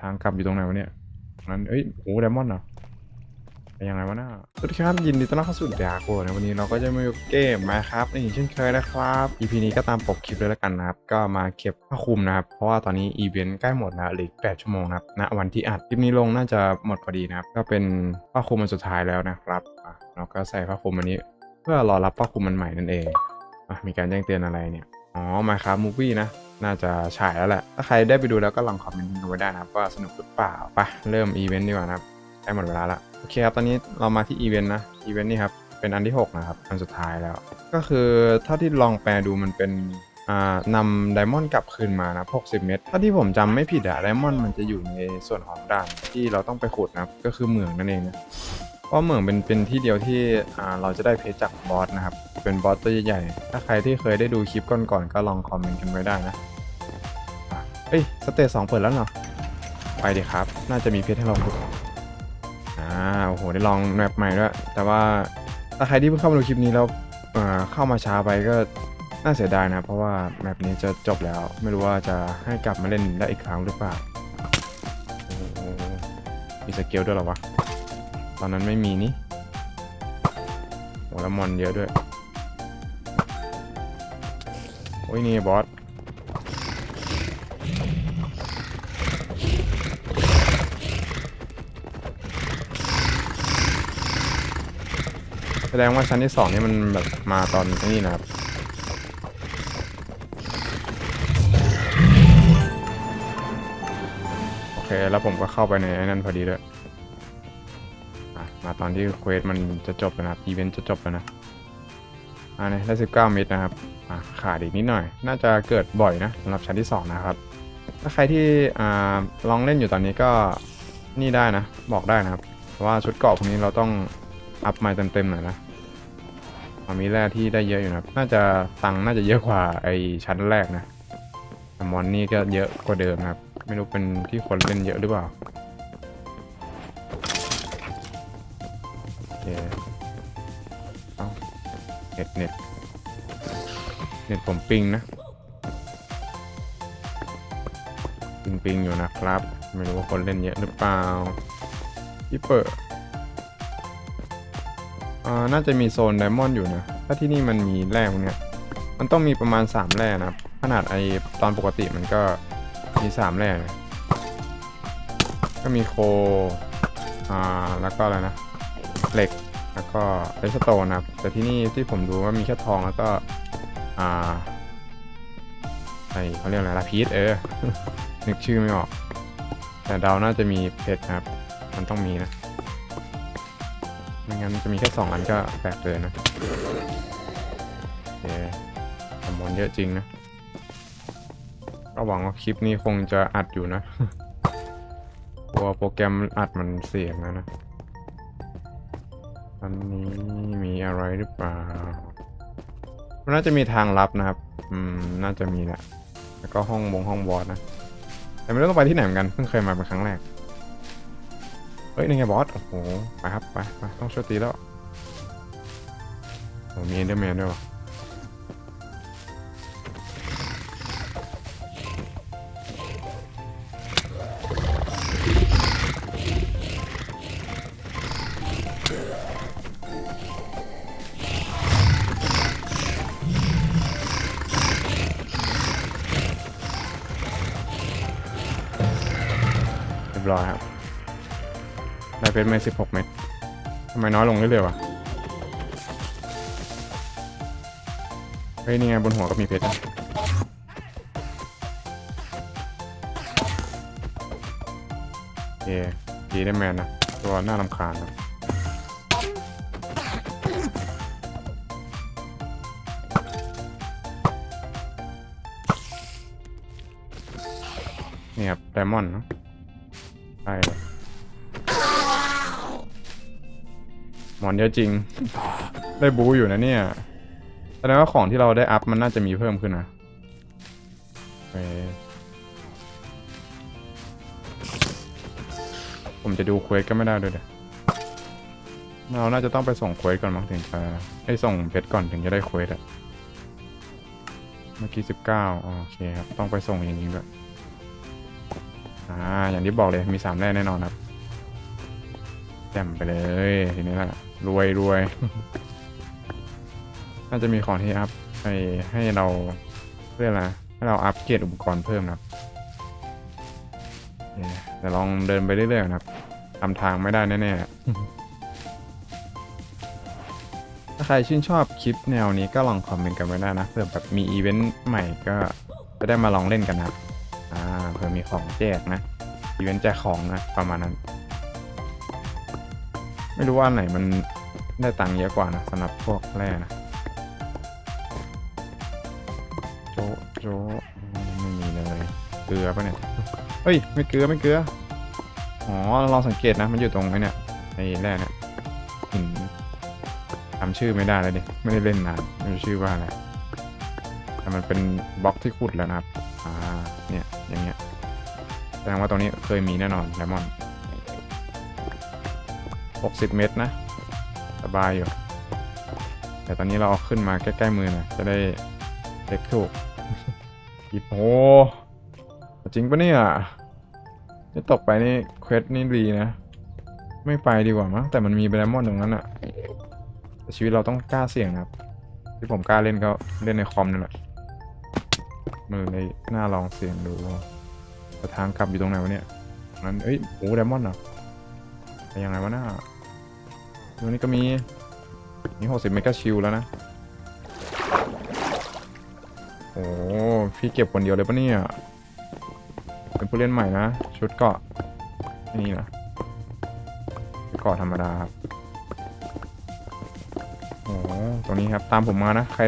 ทางกลับอยู่ตรงไหนวะเนี่ยนั้นเอ้ยโอ้ไดมอนด์เหรอไปยังไงวะน่าสวัสดีครับยินดีต้อนรับเข้าสู่ดาโกนะวันนี้เราก็จะมาเกมมาครับนี่เช่นเคยนะครับ EP นี้ก็ตามปกคลิปเลยแล้วกันนะครับ ก็มาเก็บผ้าคลุมนะครับ เพราะว่าตอนนี้อีเวนต์ใกล้หมดแล้วเหลืออีก8ชั่วโมงนะครับณวันที่อัดคลิปนี้ลงน่าจะหมดพอดีนะครับ ก็เป็นผ้าคลุมมันสุดท้ายแล้วนะครับเราก็ใส่ผ้าคลุมอันนี้ เพื่อรอรับผ้าคลุมมันใหม่นั่นเองอมีการแจ้งเตือนอะไรเนี่ย อ๋อมาครับมูฟี่นะ น่าจะฉายแล้วแหละ ถ้าใครได้ไปดูแล้วก็ลองคอมเมนต์ดูไว้ได้นะครับว่าสนุกหรือเปล่าไปเริ่มอีเวนต์ดีกว่านะครับใกล้หมดเวลาละโอเคครับ ตอนนี้เรามาที่อีเวนต์นะ อีเวนต์นี่ครับ เป็นอันที่ 6 นะครับ อันสุดท้ายแล้ว ก็คือเท่าที่ลองแปลดูมันเป็นอ่านำไดมอนด์กลับคืนมานะ 60 เม็ดถ้าที่ผมจำไม่ผิดอะไดมอนด์มันจะอยู่ในส่วนของด่านที่เราต้องไปขุดนะครับ ก็คือเหมืองนั่นเองนะ เพราะเหมืองเป็นเป็นที่เดียวที่อ่าเราจะได้เพชรจากบอสนะครับ เป็นบอสตัวใหญ่ๆถ้าใครที่เคยได้ดูคลิปก่อนๆก็ลองคอมเมนต์กันไว้ได้นะเอ้ยสเตจสองเปิดแล้วเนาะไปดิครับ น่าจะมีเพชรให้เราขุดอ่าโอ้โหได้ลองแมปใหม่ด้วยแต่ว่าถ้าใครที่เพิ่งเข้ามาดูคลิปนี้แล้วเอ่อเข้ามาช้าไปก็น่าเสียดายนะ เพราะว่าแมปนี้จะจบแล้ว ไม่รู้ว่าจะให้กลับมาเล่นได้อีกครั้งหรือเปล่ามีสเกลด้วยหรอวะ ตอนนั้นไม่มีนี่โหแล้วมอนเยอะด้วย โอ้ยนี่บอสแสดงว่าชั้นที่สองนี่มันแบบมาตอนนี้นะครับ โอเค แล้วผมก็เข้าไปในไอ้นั่นพอดีด้วยาตอนที่เควสมันจะจบแล้วนะครับอีเวนต์จะจบแล้วนะอ่านี่ได้19เมตรนะครับอะขาดอีกนิดหน่อย น่าจะเกิดบ่อยนะสำหรับชั้นที่ 2 นะครับ ถ้าใครที่อ่าลองเล่นอยู่ตอนนี้ก็นี่ได้นะ บอกได้นะครับเพราะว่าชุดเกาะพวกนี้เราต้องอัพมาเต็มๆหน่อยนะมันมีแร่ที่ได้เยอะอยู่นะน่าจะตังค์น่าจะเยอะกว่าไอชั้นแรกนะมอนนี่ก็เยอะกว่าเดิมครับ ไม่รู้เป็นที่คนเล่นเยอะหรือเปล่า เอ้าเน็ตเน็ตเน็ตผมปิงนะ ปิงปิงอยู่นะครับ ไม่รู้ว่าคนเล่นเยอะหรือเปล่าพี่เปิดอ่าน่าจะมีโซนไดมอนด์อยู่นะ ถ้าที่นี่มันมีแร่พวกเนี้ย มันต้องมีประมาณ 3 แร่นะครับ ขนาดไอตอนปกติมันก็มี 3 แร่นะก็มีโค อ่า แล้วก็อะไรนะ เหล็กแล้วก็เลสโตนนะครับ แต่ที่นี่ที่ผมดูว่ามีแค่ทองแล้วก็ อ่าไอเขาเรียกอะไรลาพีสเออ นึกชื่อไม่ออก แต่เดาน่าจะมีเพชรครับ มันต้องมีนะไม่งั้นจะมีแค่สองอันก็แปลกเลยนะโอเคจำนวนเยอะจริงนะก็หวังว่าคลิปนี้คงจะอัดอยู่นะกลัวโปรแกรมอัดมันเสียงนะนะ อันนี้มีอะไรหรือเปล่ามันน่าจะมีทางลับนะครับ อืม น่าจะมีแหละ แล้วก็ห้องบงห้องบอสนะ แต่ไม่รู้ต้องไปที่ไหนเหมือนกัน เพิ่งเคยมาเป็นครั้งแรก เฮ้ยนี่ไงบอส โอ้โห ไปครับ ไปไปต้องช่วยตีแล้วโอ้มีเอนเดอร์แมนด้วยวะ รียบร้อยครับ ได้เพชรมาสิบหกเม็ดทำไมน้อยลงเรื่อยๆวะเฮ้ยนี่ไงบนหัวก็มีเพชรนะโอเคดีได้แมนนะ ตัวน่ารำคาญนะนี่ครับไดมอนด์เนอะ ช่เลยหมอนเยอะจริง ได้บูอยู่นะเนี่ยแสดงว่าของที่เราได้อัพมันน่าจะมีเพิ่มขึ้นนะผมจะดูเควสก็ไม่ได้ด้วยเดี๋ยวเราน่าจะต้องไปส่งเควสก่อนมั้งถึงจะให้ส่งเพชรก่อนถึงจะได้เควสอะเมื่อกี้สิบเก้าโอเคครับ ต้องไปส่งอย่างนี้แบบ อ่าอย่างที่บอกเลยมีสามแร่แน่นอนครับแจ่มไปเลยทีนี้ละรวยรวยน่าจะมีของที่อัพไปให้เราเพื่ออะไรให้เราอัพเกรดอุปกรณ์เพิ่มนะครับโอเคเดี๋ยวลองเดินไปเรื่อยๆนะครับทำทางไม่ได้แน่ๆถ้าใครชื่นชอบคลิปแนวนี้ก็ลองคอมเมนต์กันไว้ได้นะเผื่อแบบมีอีเวนต์ใหม่ก็จะได้มาลองเล่นกันนะครับ ผื่อมีของแจกนะอีเวนต์แจกของนะประมาณนั้น ไม่รู้ว่าไหนมันได้ตังค์เยอะกว่านะสำหรับพวกแร่นะโจะโจะไม่มีเลยเกลือปะเนี่ยเฮ้ยไม่เกลือไม่เกลืออ๋อลองสังเกตนะ มันอยู่ตรงไอ้เนี่ยไอ้แร่เนี่ยหินจำชื่อไม่ได้แล้วดิไม่ได้เล่นนานไม่รู้ชื่อว่าอะไรแต่มันเป็นบล็อกที่ขุดแล้วนะครับ เนี่ยอย่างเงี้ยแสดงว่าตรงนี้เคยมีแน่นอนไดมอนด์60 เมตรนะ สบายอยู่ แต่ตอนนี้เราเอาขึ้นมาใกล้ ๆ มือหน่ยจะได้เล็กถูกหยิบโอ้จริงปะเนี่ยนี่ตกไปนี่เควสนี่ดีนะ ไม่ไปดีกว่ามั้งแต่มันมีไดมอนด์ตรงนั้นอะชีวิตเราต้องกล้าเสี่ยงครับ ที่ผมกล้าเล่นก็เล่นในคอมนั่นแหละ มือในหน้าลองเสียงดูแต่ทางกลับอยู่ตรงไหนวะเนี่ยนั้นเอ้ยโอ้ไดมอนด์เหรอไปยังไงวะหน้าตรงนี้ก็มีนี่หกสิบเมกะชิลแล้วนะ โอ้พี่เก็บคนเดียวเลยปะเนี่ยเป็นผู้เล่นใหม่นะ ชุดเกาะนี่นะเกาะธรรมดาครับโอ้ตรงนี้ครับ ตามผมมานะ ใคร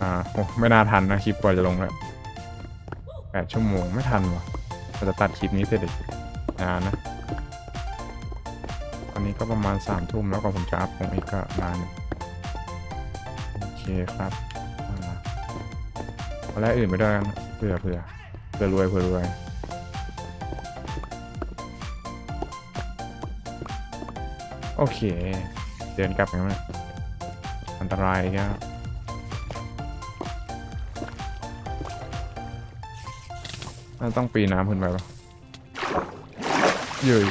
อ่าโอ้ไม่น่าทันนะ คลิปกว่าจะลงแล้ว แปดชั่วโมงไม่ทันวะเราจะตัดคลิปนี้เสร็จอีกนานนะตอนนี้ก็ประมาณสามทุ่มแล้วก็ผมจะอัพลงอีกก็นานโอเคครับอ่าเอาแรกอื่นไปด้วยกันเผื่อเผื่อเผื่อรวยเผื่อรวยโอเค เดินกลับกันไหมอันตรายแค่ น่าต้องปีน้ำขึ้นไปปะเย้ย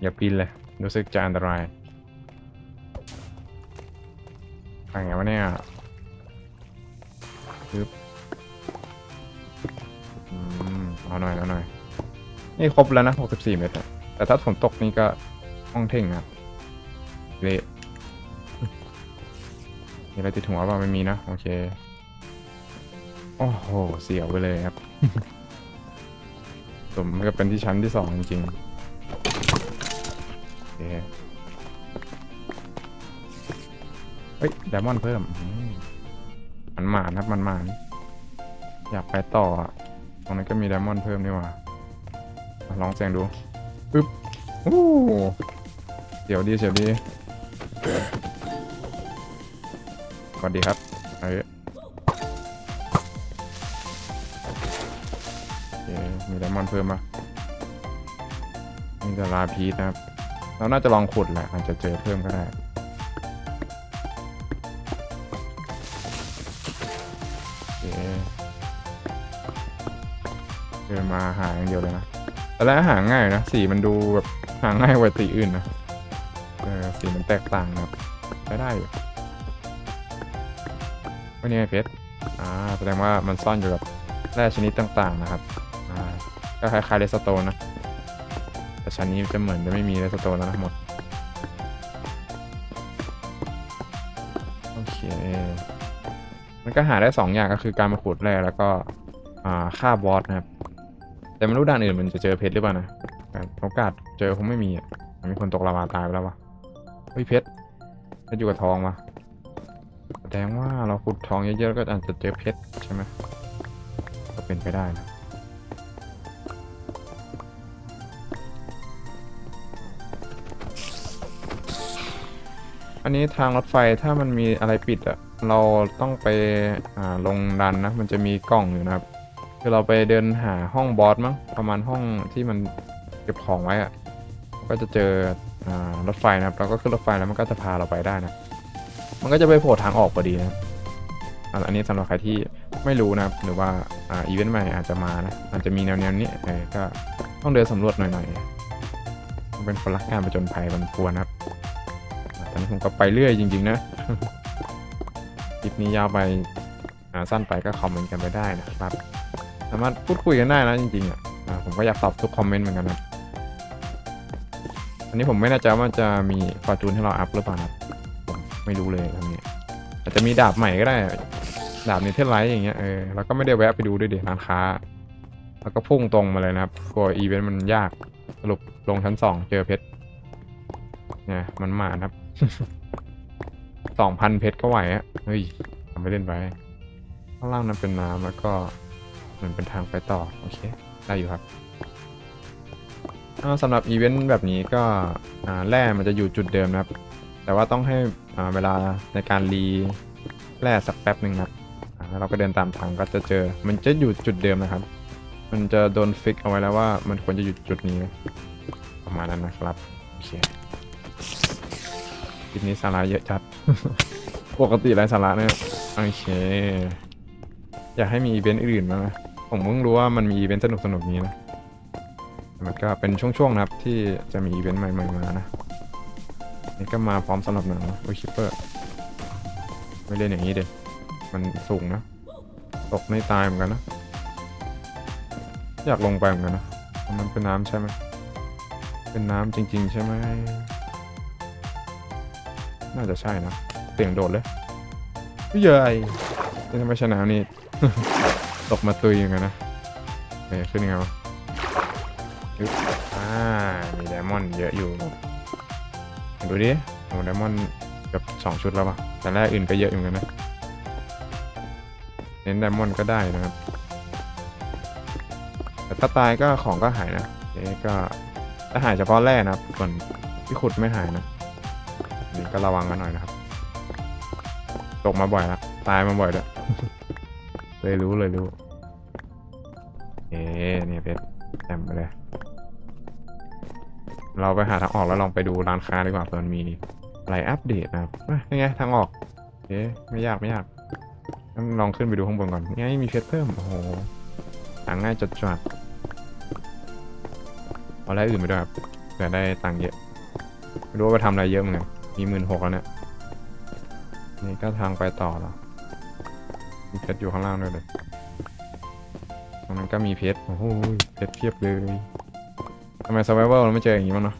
อย่าปีนเลย รู้สึกจะอันตรายไปไงวะเนี่ยปึ๊บอืมเอาหน่อยเอาหน่อย นี่ครบแล้วนะ 64 เมตร แต่ถ้าฝนตกนี่ก็ห้องเท่งครับเละมีอะไรติดหัวเปล่าไม่มีนะ โอเค โอ้โห เสียวไปเลยครับ สมกับเป็นที่ชั้นที่สองจริงๆโอเคเฮ้ยไดมอนด์เพิ่มอืมมันหมานครับ มันหมาน อยากไปต่ออะตรงนั้นก็มีไดมอนด์เพิ่มนี่หว่าลองเสียงดูปึ๊บโอ้เสียวดีเสียวดีสวัสดีครับเอ้ยโอ มีไดมอนด์เพิ่มมามีแต่ลาพีทนะครับ เราน่าจะลองขุดแหละอาจจะเจอเพิ่มก็ได้เคเดินมาหาอย่างเดียวเลยนะ แต่แล้วหาง่ายนะ สีมันดูแบบหาง่ายกว่าสีอื่นนะ เออสีมันแตกต่างนะครับใช้ได้อยู่ไม่นี่ไงเพชรอ่า แสดงว่ามันซ่อนอยู่กับแร่ชนิดต่างๆนะครับ ก็คล้ายๆเลสโตนนะ แต่ชั้นนี้จะเหมือนจะไม่มีเลสโตนแล้วนะหมด โอเค มันก็หาได้สองอย่างก็คือการมาขุดแร่แล้วก็อ่าฆ่าบอสนะครับ แต่ไม่รู้ด่านอื่นมันจะเจอเพชรหรือเปล่านะโอกาสเจอคงไม่มีอะมีคนตกลาวาตายไปแล้ววะเฮ้ยเพชรเพชรอยู่กับทองวะแสดงว่าเราขุดทองเยอะๆก็อาจจะเจอเพชรใช่ไหมก็เป็นไปได้นะ อันนี้ทางรถไฟถ้ามันมีอะไรปิดอะเราต้องไปอ่าลงดันนะ มันจะมีกล่องอยู่นะครับคือเราไปเดินหาห้องบอสมั้งประมาณห้องที่มันเก็บของไว้อะก็จะเจออ่ารถไฟนะครับเราก็ขึ้นรถไฟแล้วมันก็จะพาเราไปได้นะ มันก็จะไปโผล่ทางออกพอดีนะอันนี้สำหรับใครที่ไม่รู้นะครับหรือว่าอ่าอีเวนต์ใหม่อาจจะมานะอาจจะมีแนวแนวๆนี้ก็ต้องเดินสำรวจหน่อยๆเป็นคนรักการประจนภัยมันควรนะครับ อ่าตอนนี้ผมก็ไปเรื่อยจริง ๆ นะ คลิปนี้ยาวไปอ่าสั้นไปก็คอมเมนต์กันไปได้นะครับ สามารถพูดคุยกันได้นะจริงๆอะอ่าผมก็อยากตอบทุกคอมเมนต์เหมือนกันนะอันนี้ผมไม่แน่ใจว่าจะมีฟอร์จูนให้เราอัพหรือเปล่านะครับผมไม่รู้เลยตรงนี้อาจจะมีดาบใหม่ก็ได้ ดาบเนเธอร์ไลท์อย่างเงี้ยเออแล้วก็ไม่ได้แวะไปดูด้วยเดิร้านค้า แล้วก็พุ่งตรงมาเลยนะครับกลัวอีเวนต์มันยากสรุปลงชั้นสองเจอเพชรเนี่ยมันมาครับ สองพันเพชรก็ไหวอะเฮ้ยทำไปเล่นไป ข้างล่างนั้นเป็นน้ำแล้วก็เหมือนเป็นทางไปต่อ โอเค ได้อยู่ครับสำหรับอีเวนต์แบบนี้ก็แร่มันจะอยู่จุดเดิมนะครับ แต่ว่าต้องให้เวลาในการรีแร่สักแป๊บหนึ่งครับแล้วเราก็เดินตามทางก็จะเจอ มันจะอยู่จุดเดิมนะครับ มันจะโดนฟิกเอาไว้แล้วว่ามันควรจะอยู่จุดนี้ ประมาณนั้นนะครับ โอเค คลิปนี้สาระเยอะจัด ปกติไรสาระเนี่ยโอเค อยากให้มีอีเวนต์อื่นมางนะผมเพิ่งรู้ว่ามันมีอีเวนต์สนุกๆนี้นะมันก็เป็นช่วงๆนะครับที่จะมีอีเวนต์ใหม่ๆมานะนี่ก็มาพร้อมสำหรับหนังโอ้ยคิปเปอร์ไม่เล่นอย่างนี้เด็มันสูงนะ ตกไม่ตายเหมือนกันนะ อยากลงไปเหมือนกันนะ มันเป็นน้ำใช่ไหมเป็นน้ำจริง ๆ ใช่ไหม น่าจะใช่นะเสียงโดดเลยเย้ยนี่ทำไมชนะนี่ตกมาตุยอย่างกันนะเฮ้ยขึ้นยังไงวะอึ๊บอ่ามีไดมอนด์เยอะอยู่ ดูดิโอ้ไดมอนด์เกับสองชุดแล้วป่ะแต่แรกอื่นก็เยอะอยู่เหมือนกันนะ เน้นไดมอนด์ก็ได้นะครับ แต่ถ้าตายก็ของก็หายนะเอ๊ก็ถ้าหายเฉพาะแร่นะครับส่วนที่ขุดไม่หายนะ ก็ระวังกันหน่อยนะครับ ตกมาบ่อยแล้วตายมาบ่อยแล้วยเลยรู้เลยรู้ เอ๊เนี่ยเพชรแต้มไปเลย เราไปหาทางออกแล้วลองไปดูร้านค้าดีกว่าเผื่อมันมีอะไรอัปเดตนะครับอ่ไงทางออกเอ๊ไม่ยากไม่ยากลองขึ้นไปดูข้างบนก่อนไงมีเพชรเพิ่ม โอ้โหหาง่ายจัดจัดเอาอะไรอื่นไปด้วยครับเผื่อได้ตังค์เยอะไม่รู้ว่าไปทำอะไรเยอะเหมือนกัน มีหมื่นหกแล้วเนี่ย นี่ก็ทางไปต่อแล้วมีเพชรอยู่ข้างล่างด้วยเลยตรงนั้นก็มีเพชร โอ้โหเพชรเพียบเลยทำไม survival เราไม่เจออย่างนี้บ้างเนาะ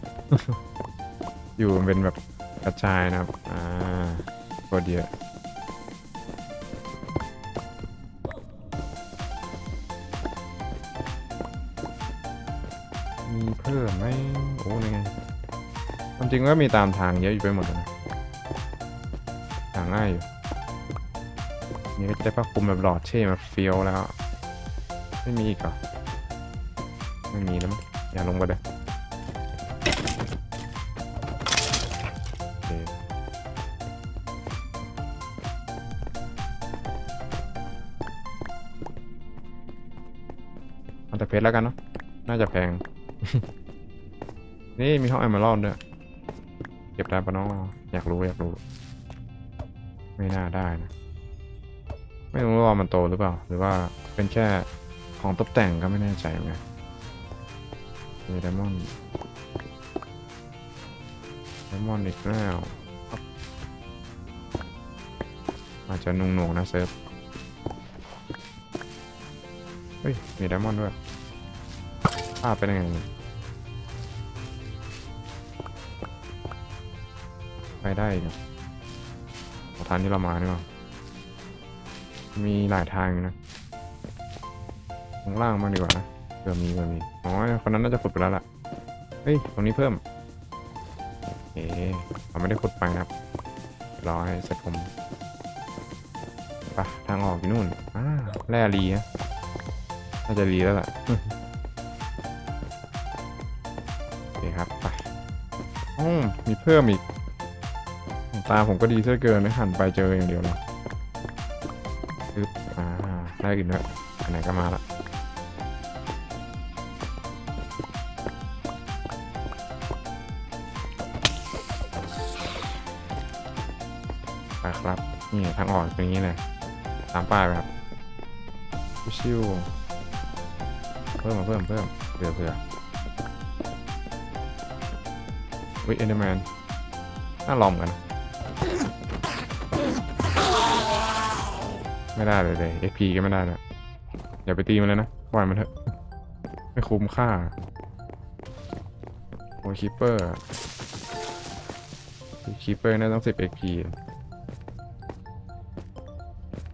อยู่เป็นแบบกระจายนะครับ อ่าโคตรเยอะมีเพิ่มไหมโอ้นี่ไง ความจริงก็มีตามทางเยอะอยู่ไปหมดเลยนะหางง่ายอยู่นี่ก็จะได้ผ้าคลุมแบบหลอดเช่มาเฟียวแล้ว ไม่มีอีกเหรอไม่มีแล้วมั้งอย่าลงไปเลยโอเคอาแต่เพชรแล้วกันเนาะ น่าจะแพง นี่มีห้องไอมาลอนด้วย ก็บได้ปะเนาอยากรู้อยากรู้ ไม่น่าได้นะ ไม่รู้ว่ามันโตหรือเปล่า หรือว่าเป็นแค่ของตกแต่งก็ไม่แน่ใจเหมือนกันเดมอนเดมอนอีกแล้วอาจจะนุ่งหนงๆนะเซิร์ฟเฮ้ยมีไดมอนด์ด้วยภาพเป็นยังไง ไปได้อีกอะเอาทางที่เรามานี่หว่ามีหลายทางอยู่นะข้างล่างมาดีกว่านะเผื่อมีเผื่อมีอ๋อคนนั้นน่าจะขุดไปแล้วล่ะเฮ้ยตรงนี้เพิ่มเอ๊ะเราไม่ได้ขุดไปนะครับรอให้เสร็จผมไปทางออกอยู่นู่นอ่าแร่รีนะน่าจะรีแล้วล่ะโอเคครับไปอ๋อมีเพิ่มอีก ตาผมก็ดีเสียเกินนะหันไปเจออย่างเดียวเลยปึ๊บอ่าได้อื่นด้วยอันไหนก็มาละไปครับ นี่ทางออกเป็นอย่างนี้เลยตามป้ายไปครับชิวๆเพิ่มมาเพิ่มเพิ่มเผื่อเผื่อวิเอนเดอร์แมนน่าลอมกันนะ ไม่ได้เลยเลย XP ก็ไม่ได้เลยอย่าไปตีมันเลยนะปล่อยมันเถอะ ไม่คุ้มค่าโอ้คีเปอร์คีเปอร์น่าต้องสิบ XP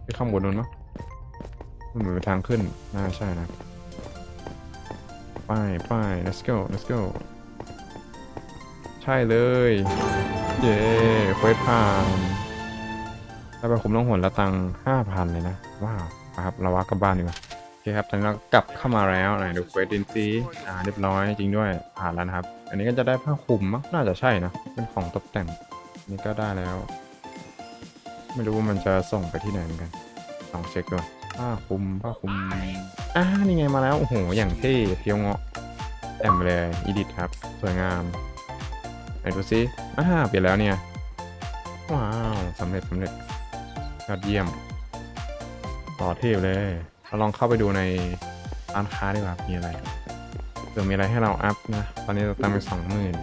ไปข้างบนนู้นเนาะมันเหมือนเป็นทางขึ้น น่าใช่นะไปไป let's go let's go ใช่เลย เย้เควสผ่าน แล้วไปคุมต้องหนละตังห้าพันเลยนะ ว้าวไปครับเราว่ากลับบ้านดีกว่าโอเคครับตอนนี้เรากลับเข้ามาแล้วไหนดูเควสดินซีอ่าเรียบร้อยจริงด้วยผ่านแล้วนะครับ อันนี้ก็จะได้ผ้าคลุมมั้งน่าจะใช่นะเป็นของตกแต่งนนี่ก็ได้แล้ว ไม่รู้ว่ามันจะส่งไปที่ไหนเหมือนกันลองเช็คดูผ้าคลุมผ้าคลุมอ่านี่ไงมาแล้วโอ้โหอย่างเท่เพียวเงาะแอมเลยอีดิทครับสวยงามไหนดูซิอ่าเปลี่ยนแล้วเนี่ยว้าวสำเร็จสำเร็จ ยอดเยี่ยม ต่อเทพเลย เราลองเข้าไปดูในร้านค้าดีกว่า มีอะไรเผื่อมีอะไรให้เราอัพนะ ตอนนี้เราตั้งไปสองหมื่น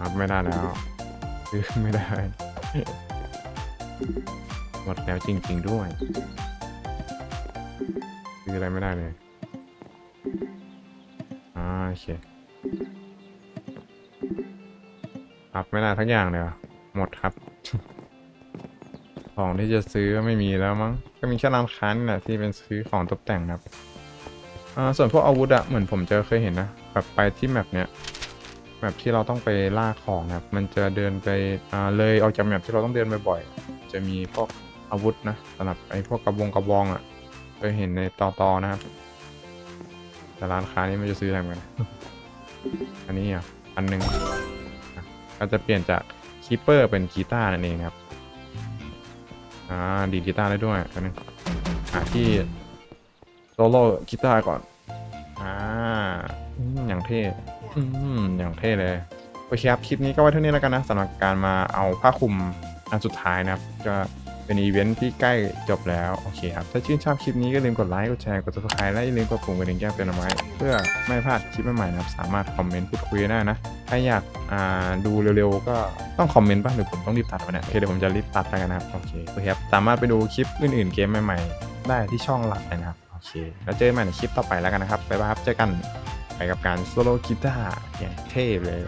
อัพไม่ได้แล้วซื้อไม่ได้ หมดแล้วจริง ๆ ด้วย ซื้ออะไรไม่ได้เลย อ่าโอเคอัพไม่ได้ทั้งอย่างเลยหมดครับ ของที่จะซื้อไม่มีแล้วมั้ง ก็มีแค่ร้านค้านี่แหละที่เป็นซื้อของตกแต่งนะครับอ่าส่วนพวกอาวุธอะเหมือนผมเจอเคยเห็นนะแบบไปที่แมปเนี้ยแมปที่เราต้องไปล่าของนะครับ มันจะเดินไปอ่าเลยออกจากแมปที่เราต้องเดินบ่อยๆ จะมีพวกอาวุธนะสำหรับไอ้พวกกระบงกระบองอะเคยเห็นในตอตอนะครับ แต่ร้านค้านี้ไม่จะซื้ออะไรเหมือนกัน อันนี้อะอันหนึ่งก็จะเปลี่ยนจากคีเปอร์เป็นกีตาร์นั่นเองครับ อ่าดีดกีตาร์ได้ด้วยอันนึงหาที่โซโล่กีตาร์ก่อนอ่าอืมอย่างเท่อืมอย่างเท่เลยโอเคครับคลิปนี้ก็ไว้เท่านี้แล้วกันนะสำหรับการมาเอาผ้าคลุมอันสุดท้ายนะครับก็ เป็นอีเวนท์ที่ใกล้จบแล้ว โอเคครับ ถ้าชื่นชอบคลิปนี้ก็ลืมกดไลค์ กดแชร์ กด subscribe และอย่าลืมกดปุ่มกระดิ่งแจ้งเตือนเอาไว้เพื่อไม่พลาดคลิปใหม่ๆนะครับ สามารถคอมเมนต์พูดคุยได้นะ ถ้าอยากดูเร็วๆ ก็ต้องคอมเมนต์ป่ะหรือผมต้องรีบตัดวะเนี่ยโอเคเดี๋ยวผมจะรีบตัดแล้วกันนะครับ โอเคโอเคครับ สามารถไปดูคลิปอื่นๆ เกมใหม่ๆ ได้ที่ช่องหลักนะครับ โอเค แล้วเจอกันใหม่ในคลิปต่อไปแล้วกันนะครับ บ๊ายบายครับ เจอกันไปกับการโซโล่กีตาร์อย่างเท่เลย